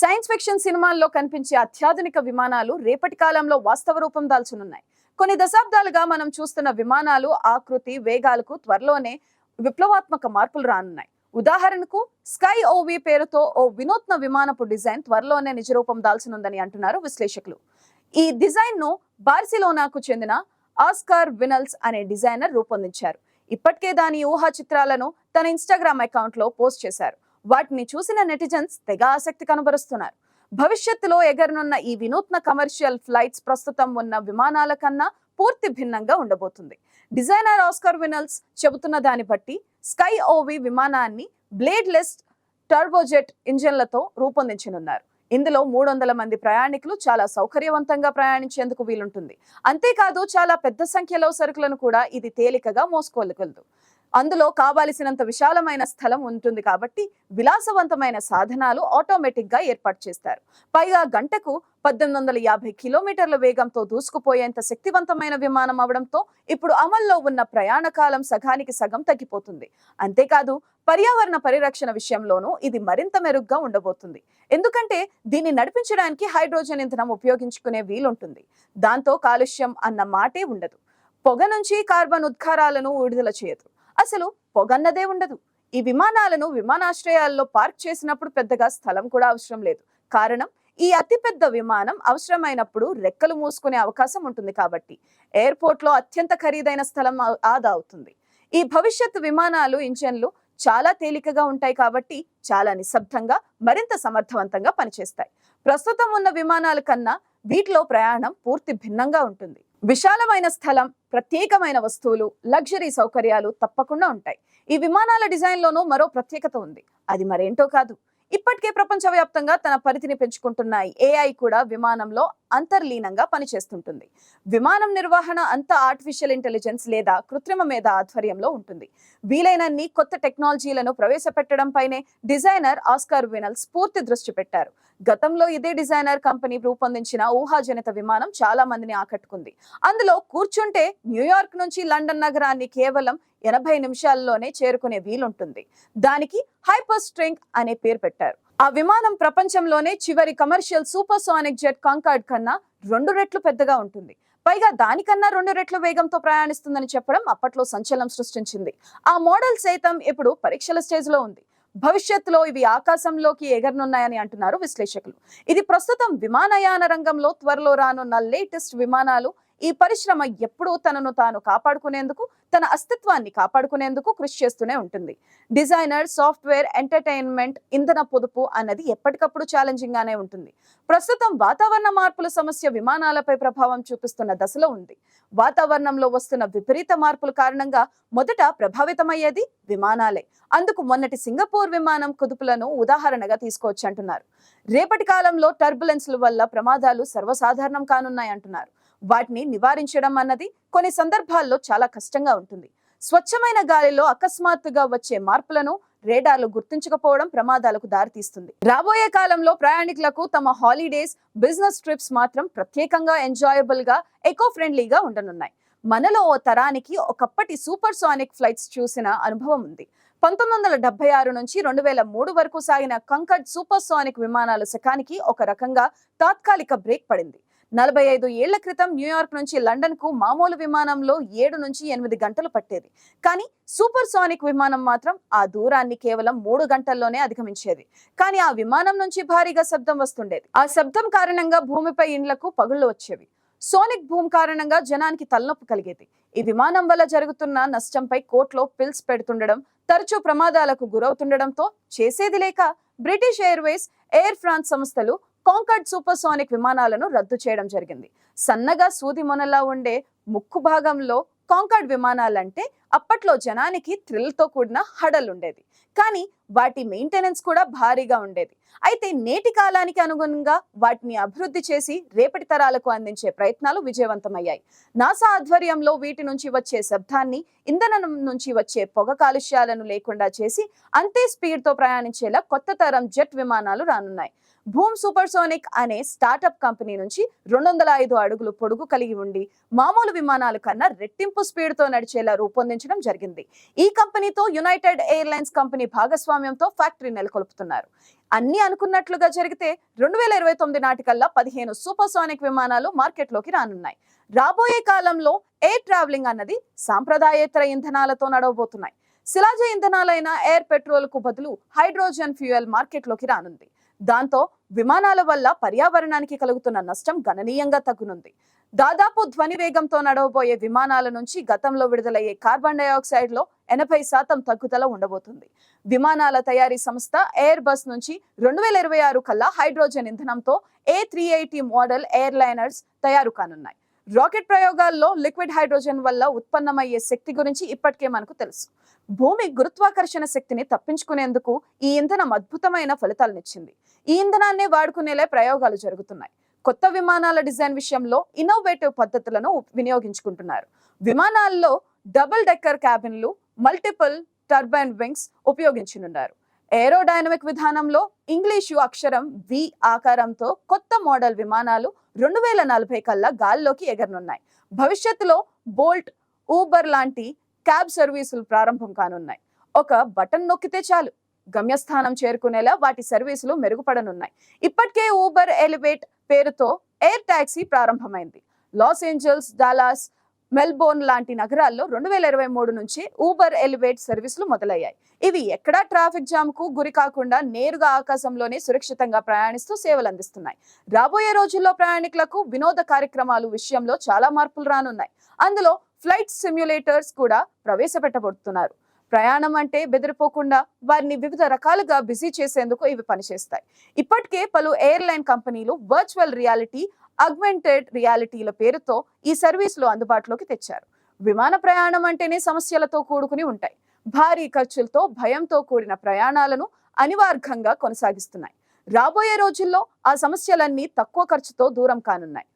Science fiction సినిమాల్లో కనిపించే అత్యాధునిక విమానాలు రేపటి కాలంలో వాస్తవ రూపం దాల్చనున్నాయి. కొన్ని దశాబ్దాలుగా మనం చూస్తున్న విమానాలు ఆకృతి వేగాలకు త్వరలోనే విప్లవాత్మక మార్పులు రానున్నాయి. ఉదాహరణకు స్కై ఓవి పేరుతో ఓ వినూత్న విమానపు డిజైన్ త్వరలోనే నిజరూపం దాల్చనుందని అంటున్నారు విశ్లేషకులు. ఈ డిజైన్ను బార్సిలోనాకు చెందిన ఆస్కార్ వినల్స్ అనే డిజైనర్ రూపొందించారు. ఇప్పటికే దాని ఊహా చిత్రాలను తన ఇన్స్టాగ్రామ్ అకౌంట్లో పోస్ట్ చేశారు. వాటిని చూసిన నెటిజన్స్ తెగ ఆసక్తి కనబరుస్తున్నారు. భవిష్యత్తులో ఎగరనున్న ఈ వినూత్న కమర్షియల్ ఫ్లైట్స్ ప్రస్తుతం ఉన్న విమానాల కన్నా పూర్తి భిన్నంగా ఉండబోతుంది. డిజైనర్ ఆస్కర్ వినల్స్ చెబుతున్న దాన్ని బట్టి స్కై ఓవి విమానాన్ని బ్లేడ్లెస్ టర్బోజెట్ ఇంజన్లతో రూపొందించనున్నారు. ఇందులో మూడు వందల మంది ప్రయాణికులు చాలా సౌకర్యవంతంగా ప్రయాణించేందుకు వీలుంటుంది. అంతేకాదు చాలా పెద్ద సంఖ్యలో సరుకులను కూడా ఇది తేలికగా మోసుకోగలదు అందులో కావాల్సినంత విశాలమైన స్థలం ఉంటుంది కాబట్టి విలాసవంతమైన సాధనాలు ఆటోమేటిక్గా ఏర్పాటు చేస్తారు. పైగా గంటకు పద్దెనిమిది వందల యాభై కిలోమీటర్ల వేగంతో దూసుకుపోయేంత శక్తివంతమైన విమానం అవడంతో ఇప్పుడు అమల్లో ఉన్న ప్రయాణ కాలం సగానికి సగం తగ్గిపోతుంది. అంతేకాదు పర్యావరణ పరిరక్షణ విషయంలోనూ ఇది మరింత మెరుగ్గా ఉండబోతుంది. ఎందుకంటే దీన్ని నడిపించడానికి హైడ్రోజన్ ఇంధనం ఉపయోగించుకునే వీలుంటుంది. దాంతో కాలుష్యం అన్న మాటే ఉండదు. పొగ నుంచి కార్బన్ ఉద్గారాలను విడుదల చేయదు. అసలు పొగన్నదే ఉండదు. ఈ విమానాలను విమానాశ్రయాల్లో పార్క్ చేసినప్పుడు పెద్దగా స్థలం కూడా అవసరం లేదు. కారణం ఈ అతిపెద్ద విమానం అవసరమైనప్పుడు రెక్కలు మూసుకునే అవకాశం ఉంటుంది కాబట్టి ఎయిర్పోర్ట్లో అత్యంత ఖరీదైన స్థలం ఆదా అవుతుంది. ఈ భవిష్యత్ విమానాలు ఇంజన్లు చాలా తేలికగా ఉంటాయి కాబట్టి చాలా నిశ్శబ్దంగా మరింత సమర్థవంతంగా పనిచేస్తాయి. ప్రస్తుతం ఉన్న విమానాల కన్నా వీటిలో ప్రయాణం పూర్తి భిన్నంగా ఉంటుంది. విశాలమైన స్థలం ప్రత్యేకమైన వస్తువులు లగ్జరీ సౌకర్యాలు తప్పకుండా ఉంటాయి. ఈ విమానాల డిజైన్లోనూ మరో ప్రత్యేకత ఉంది. అది మరేంటో కాదు. ఇప్పటికే ప్రపంచవ్యాప్తంగా తన పరిధిని పెంచుకుంటున్న ఏఐ కూడా విమానంలో అంతర్లీనంగా పనిచేస్తుంటుంది. విమానం నిర్వహణ అంతా ఆర్టిఫిషియల్ ఇంటెలిజెన్స్ లేదా కృత్రిమ మీద ఆధ్వర్యంలో ఉంటుంది. వీలైనన్ని కొత్త టెక్నాలజీలను ప్రవేశపెట్టడం పైనే డిజైనర్ ఆస్కార్ వినల్ స్ఫూర్తి దృష్టి పెట్టారు. గతంలో ఇదే డిజైనర్ కంపెనీ రూపొందించిన ఊహాజనిత విమానం చాలా మందిని ఆకట్టుకుంది. అందులో కూర్చుంటే న్యూయార్క్ నుంచి లండన్ నగరాన్ని కేవలం ఎనభై నిమిషాల్లోనే చేరుకునే వీలుంటుంది. దానికి హైపర్ స్ట్రింగ్ అనే పేరు పెట్టారు. ఆ విమానం ప్రపంచంలోనే చివరి commercial supersonic jet Concorde కన్నా రెండు రెట్లు పెద్దగా ఉంటుంది. పైగా దానికన్నా రెండు రెట్ల వేగంతో ప్రయాణిస్తుందని చెప్పడం అప్పట్లో సంచలనం సృష్టించింది. ఆ మోడల్ సైతం ఇప్పుడు పరీక్షల స్టేజ్లో ఉంది. భవిష్యత్తులో ఇవి ఆకాశంలోకి ఎగరనున్నాయని అంటున్నారు విశ్లేషకులు. ఇది ప్రస్తుతం విమానయాన రంగంలో త్వరలో రానున్న లేటెస్ట్ విమానాలు ఈ పరిశ్రమ ఎప్పుడూ తనను తాను కాపాడుకునేందుకు తన అస్తిత్వాన్ని కాపాడుకునేందుకు కృషి చేస్తూనే ఉంటుంది. డిజైనర్ సాఫ్ట్వేర్ ఎంటర్టైన్మెంట్ ఇంధన పొదుపు అన్నది ఎప్పటికప్పుడు ఛాలెంజింగ్ గానే ఉంటుంది. ప్రస్తుతం వాతావరణ మార్పుల సమస్య విమానాలపై ప్రభావం చూపిస్తున్న దశలో ఉంది. వాతావరణంలో వస్తున్న విపరీత మార్పుల కారణంగా మొదట ప్రభావితమయ్యేది విమానాలే. అందుకు మొన్నటి సింగపూర్ విమానం కుదుపులను ఉదాహరణగా తీసుకోవచ్చు అంటున్నారు రేపటి కాలంలో టర్బులెన్స్ల వల్ల ప్రమాదాలు సర్వసాధారణం కానున్నాయి అంటున్నారు వాటిని నివారించడం అన్నది కొన్ని సందర్భాల్లో చాలా కష్టంగా ఉంటుంది. స్వచ్ఛమైన గాలిలో అకస్మాత్తుగా వచ్చే మార్పులను రేడార్లు గుర్తించకపోవడం ప్రమాదాలకు దారితీస్తుంది. రాబోయే కాలంలో ప్రయాణికులకు తమ హాలిడేస్ బిజినెస్ ట్రిప్స్ మాత్రం ప్రత్యేకంగా ఎంజాయబుల్గా ఎకో ఫ్రెండ్లీగా ఉండనున్నాయి. మనలో ఓ తరానికి ఒకప్పటి సూపర్ సానిక్ ఫ్లైట్స్ చూసిన అనుభవం ఉంది. పంతొమ్మిది వందల డెబ్బై ఆరు నుంచి రెండు వేల మూడు వరకు సాగిన కంకడ్ సూపర్ సానిక్ విమానాల శకానికి ఒక రకంగా తాత్కాలిక బ్రేక్ పడింది. నలభై ఐదు ఏళ్ళ క్రితం న్యూయార్క్ నుంచి లండన్కు మామూలు విమానంలో ఏడు నుంచి ఎనిమిది గంటలు పట్టేది. కానీ సూపర్ సోనిక్ విమానం మాత్రం ఆ దూరాన్ని కేవలం మూడు గంటల్లోనే అధిగమించేది. కానీ ఆ విమానం నుంచి భారీగా శబ్దం వస్తుండేది. ఆ శబ్దం కారణంగా భూమిపై ఇండ్లకు పగుళ్ళు వచ్చేవి. సోనిక్ భూమ్ కారణంగా జనానికి తలనొప్పి కలిగేది. ఈ విమానం వల్ల జరుగుతున్న నష్టంపై కోర్టులో పిల్స్ పెడుతుండడం తరచూ ప్రమాదాలకు గురవుతుండడంతో చేసేది లేక బ్రిటిష్ ఎయిర్వేస్ ఎయిర్ ఫ్రాన్స్ సంస్థలు కాంకర్డ్ సూపర్సోనిక్ విమానాలను రద్దు చేయడం జరిగింది. సన్నగా సూది మొనలా ఉండే ముక్కు భాగంలో కాంకర్డ్ విమానాలంటే అప్పట్లో జనానికి థ్రిల్తో కూడిన హడల్ ఉండేది కానీ వాటి మెయింటెనెన్స్ కూడా భారీగా ఉండేది. అయితే నేటి కాలానికి అనుగుణంగా వాటిని అభివృద్ధి చేసి రేపటి తరాలకు అందించే ప్రయత్నాలు విజయవంతమయ్యాయి. నాసా ఆధ్వర్యంలో వీటి నుంచి వచ్చే శబ్దాన్ని ఇంధనం నుంచి వచ్చే పొగ కాలుష్యాలను లేకుండా చేసి అంతే స్పీడ్తో ప్రయాణించేలా కొత్త తరం జెట్ విమానాలు రానున్నాయి. భూమ్ సూపర్సోనిక్ అనే స్టార్టప్ కంపెనీ నుంచి రెండు వందల ఐదు అడుగులు పొడుగు కలిగి ఉండి మామూలు విమానాల కన్నా రెట్టింపు స్పీడ్తో నడిచేలా ప్రారంభించడం జరిగింది. ఈ కంపెనీతో యునైటెడ్ ఎయిర్లైన్స్ కంపెనీ భాగస్వామ్యంతో ఫ్యాక్టరీ నెలకొల్పుతున్నారు. అన్ని అనుకున్నట్లుగా జరిగితే రెండు వేల ఇరవై తొమ్మిది నాటికల్లా పదిహేను సూపర్సోనిక్ విమానాలు మార్కెట్లోకి రానున్నాయి. రాబోయే కాలంలో ఎయిర్ ట్రావెలింగ్ అన్నది సాంప్రదాయేతర ఇంధనాలతో నడవబోతున్నాయి. శిలాజ ఇంధనాలైన ఎయిర్ పెట్రోల్కు బదులు హైడ్రోజన్ ఫ్యూయల్ మార్కెట్లోకి రానుంది. దాంతో విమానాల వల్ల పర్యావరణానికి కలుగుతున్న నష్టం గణనీయంగా తగ్గునుంది. దాదాపు ధ్వని వేగంతో నడవబోయే విమానాల నుంచి గతంలో విడుదలయ్యే కార్బన్ డైఆక్సైడ్లో ఎనభై శాతం తగ్గుదల ఉండబోతుంది. విమానాల తయారీ సంస్థ ఎయిర్ బస్ నుంచి రెండు వేల ఇరవై ఆరు కల్లా హైడ్రోజన్ ఇంధనంతో A three eighty model airliners తయారు కానున్నాయి. రాకెట్ ప్రయోగాల్లో లిక్విడ్ హైడ్రోజన్ వల్ల ఉత్పన్నమయ్యే శక్తి గురించి ఇప్పటికే మనకు తెలుసు. భూమి గురుత్వాకర్షణ శక్తిని తప్పించుకునేందుకు ఈ ఇంధనం అద్భుతమైన ఫలితాలనిచ్చింది. ఈ ఇంధనాన్నే వాడుకునేలే ప్రయోగాలు జరుగుతున్నాయి. కొత్త విమానాల డిజైన్ విషయంలో ఇన్నోవేటివ్ పద్ధతులను వినియోగించుకుంటున్నారు. విమానాల్లో డబుల్ డెక్కర్ క్యాబిన్లు మల్టిపుల్ టర్బైన్ వింగ్స్ ఉపయోగించనున్నారు. ఏరోడైనమిక్ విధానంలో ఇంగ్లీషు అక్షరం వి ఆకారంతో కొత్త మోడల్ విమానాలు రెండు వేల నలభై కల్లా గాల్లోకి ఎగరనున్నాయి. భవిష్యత్తులో బోల్ట్ ఊబర్ లాంటి క్యాబ్ సర్వీసులు ప్రారంభం కానున్నాయి. ఒక బటన్ నొక్కితే చాలు. గమ్యస్థానం చేరుకునేలా వాటి సర్వీసులు మెరుగుపడనున్నాయి. ఇప్పటికే ఊబర్ ఎలివేట్ పేరుతో ఎయిర్ టాక్సీ ప్రారంభమైంది. లాస్ ఏంజల్స్ డాలాస్ మెల్బోర్న్ లాంటి నగరాల్లో రెండు వేల ఇరవై మూడు నుంచి ఊబర్ ఎలివేట్ సర్వీసులు మొదలయ్యాయి. ఇవి ఎక్కడా ట్రాఫిక్ జామ్కు గురి కాకుండా నేరుగా ఆకాశంలోనే సురక్షితంగా ప్రయాణిస్తూ సేవలు అందిస్తున్నాయి రాబోయే రోజుల్లో ప్రయాణికులకు వినోద కార్యక్రమాలు విషయంలో చాలా మార్పులు రానున్నాయి. అందులో ఫ్లైట్ సిమ్యులేటర్స్ కూడా ప్రవేశపెట్టబడుతున్నారు ప్రయాణం అంటే బెదిరిపోకుండా వారిని వివిధ రకాలుగా బిజీ చేసేందుకు ఇవి పనిచేస్తాయి. ఇప్పటికే పలు ఎయిర్లైన్ కంపెనీలు వర్చువల్ రియాలిటీ అగ్మెంటెడ్ రియాలిటీల పేరుతో ఈ సర్వీసులు అందుబాటులోకి తెచ్చారు. విమాన ప్రయాణం అంటేనే సమస్యలతో కూడుకుని ఉంటాయి. భారీ ఖర్చులతో భయంతో కూడిన ప్రయాణాలను అనివార్యంగా కొనసాగిస్తున్నాయి. రాబోయే రోజుల్లో ఆ సమస్యలన్నీ తక్కువ ఖర్చుతో దూరం కానున్నాయి.